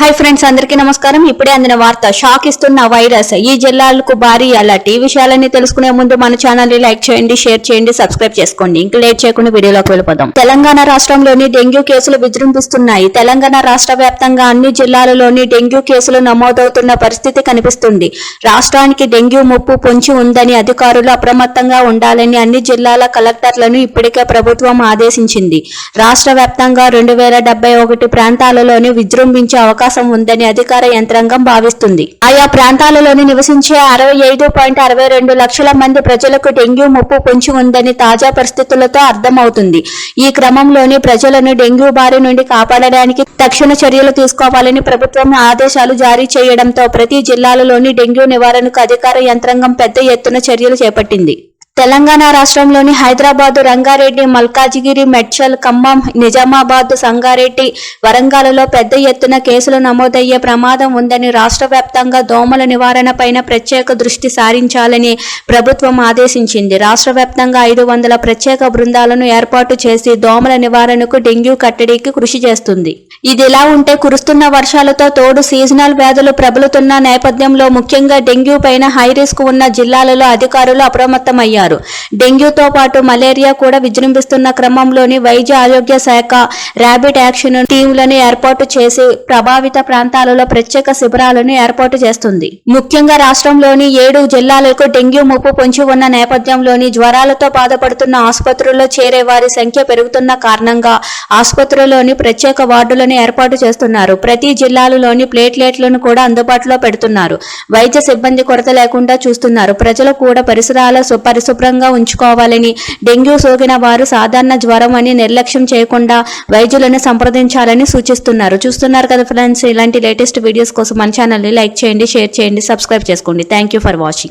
Hi friends అందరికీ నమస్కారం. ఇప్పుడే అందిన వార్త షాక్ ఇస్తున్న వైరస్. ఈ జిల్లాలకు భారీ అలర్ట్. ఈ విషయాలన్నీ తెలుసుకునే ముందు మన ఛానల్ని లైక్ చేయండి షేర్ చేయండి సబ్స్క్రైబ్ చేసుకోండి. ఇంక లేట్ చేయకుండా వీడియోలోకి వెళ్ళిపోదాం. తెలంగాణ రాష్ట్రంలోని డెంగ్యూ కేసులు విజృంభిస్తున్నాయి. తెలంగాణ రాష్ట్ర వ్యాప్తంగా అన్ని జిల్లాలలోని డెంగ్యూ కేసులు నమోదవుతున్న పరిస్థితి కనిపిస్తుంది. రాష్ట్రానికి డెంగ్యూ ముప్పు పొంచి ఉందని అధికారులు అప్రమత్తంగా ఉండాలని అన్ని జిల్లాల కలెక్టర్లను ఇప్పటికే ప్రభుత్వం ఆదేశించింది. రాష్ట్ర వ్యాప్తంగా రెండు వేల ఒకటి ప్రాంతాలలోని విజృంభించే అవకాశం ఉందని అధికార యంత్రాంగం భావిస్తుంది. ఆయా ప్రాంతాలలోని నివసించే అరవై ఐదు పాయింట్ అరవై రెండు లక్షల మంది ప్రజలకు డెంగ్యూ ముప్పు పొంచి ఉందని తాజా పరిస్థితులతో అర్థమవుతుంది. ఈ క్రమంలోని ప్రజలను డెంగ్యూ బారి నుండి కాపాడడానికి తక్షణ చర్యలు తీసుకోవాలని ప్రభుత్వం ఆదేశాలు జారీ చేయడంతో ప్రతి జిల్లాలలోని డెంగ్యూ నివారణకు అధికార యంత్రాంగం పెద్ద ఎత్తున చర్యలు చేపట్టింది. తెలంగాణ రాష్ట్రంలోని హైదరాబాద్ రంగారెడ్డి మల్కాజిగిరి మెడ్చల్ ఖమ్మం నిజామాబాద్ సంగారెడ్డి వరంగల్లో పెద్ద ఎత్తున కేసులు నమోదయ్యే ప్రమాదం ఉందని రాష్ట్ర వ్యాప్తంగా దోమల నివారణపైన ప్రత్యేక దృష్టి సారించాలని ప్రభుత్వం ఆదేశించింది. రాష్ట్ర వ్యాప్తంగా ఐదు వందల ప్రత్యేక బృందాలను ఏర్పాటు చేసి దోమల నివారణకు డెంగ్యూ కట్టడికి కృషి చేస్తుంది. ఇదిలా ఉంటే కురుస్తున్న వర్షాలతో తోడు సీజనల్ వ్యాధులు ప్రబలుతున్న నేపథ్యంలో ముఖ్యంగా డెంగ్యూ పైన హై రిస్క్ ఉన్న జిల్లాలలో అధికారులు అప్రమత్తమయ్యారు. డెంగ్యూతో పాటు మలేరియా కూడా విజృంభిస్తున్న క్రమంలోని వైద్య ఆరోగ్య శాఖ ర్యాబిట్ యాక్షన్ టీంలను ఏర్పాటు చేసి ప్రభావిత ప్రాంతాలలో ప్రత్యేక శిబిరాలను ఏర్పాటు చేస్తుంది. ముఖ్యంగా రాష్ట్రంలోని ఏడు జిల్లాలకు డెంగ్యూ ముప్పు పొంచి ఉన్న నేపథ్యంలోని జ్వరాలతో బాధపడుతున్న ఆసుపత్రుల్లో చేరే వారి సంఖ్య పెరుగుతున్న కారణంగా ఆసుపత్రుల్లోని ప్రత్యేక వార్డులను ఏర్పాటు చేస్తున్నారు. ప్రతి జిల్లాలలోని ప్లేట్లెట్లను కూడా అందుబాటులో పెడుతున్నారు. వైద్య సిబ్బంది కొరత లేకుండా చూస్తున్నారు. ప్రజలు కూడా పరిసరాల సు- పరిశుభ్రంగా ఉంచుకోవాలని డెంగ్యూ సోకిన వారు సాధారణ జ్వరం అని నిర్లక్ష్యం చేయకుండా వైద్యులను సంప్రదించాలని సూచిస్తున్నారు. చూస్తున్నారు కదా ఫ్రెండ్స్ ఇలాంటి లేటెస్ట్ వీడియోస్ కోసం మన ఛానల్ని లైక్ చేయండి షేర్ చేయండి సబ్స్క్రైబ్ చేసుకోండి. Thank you for watching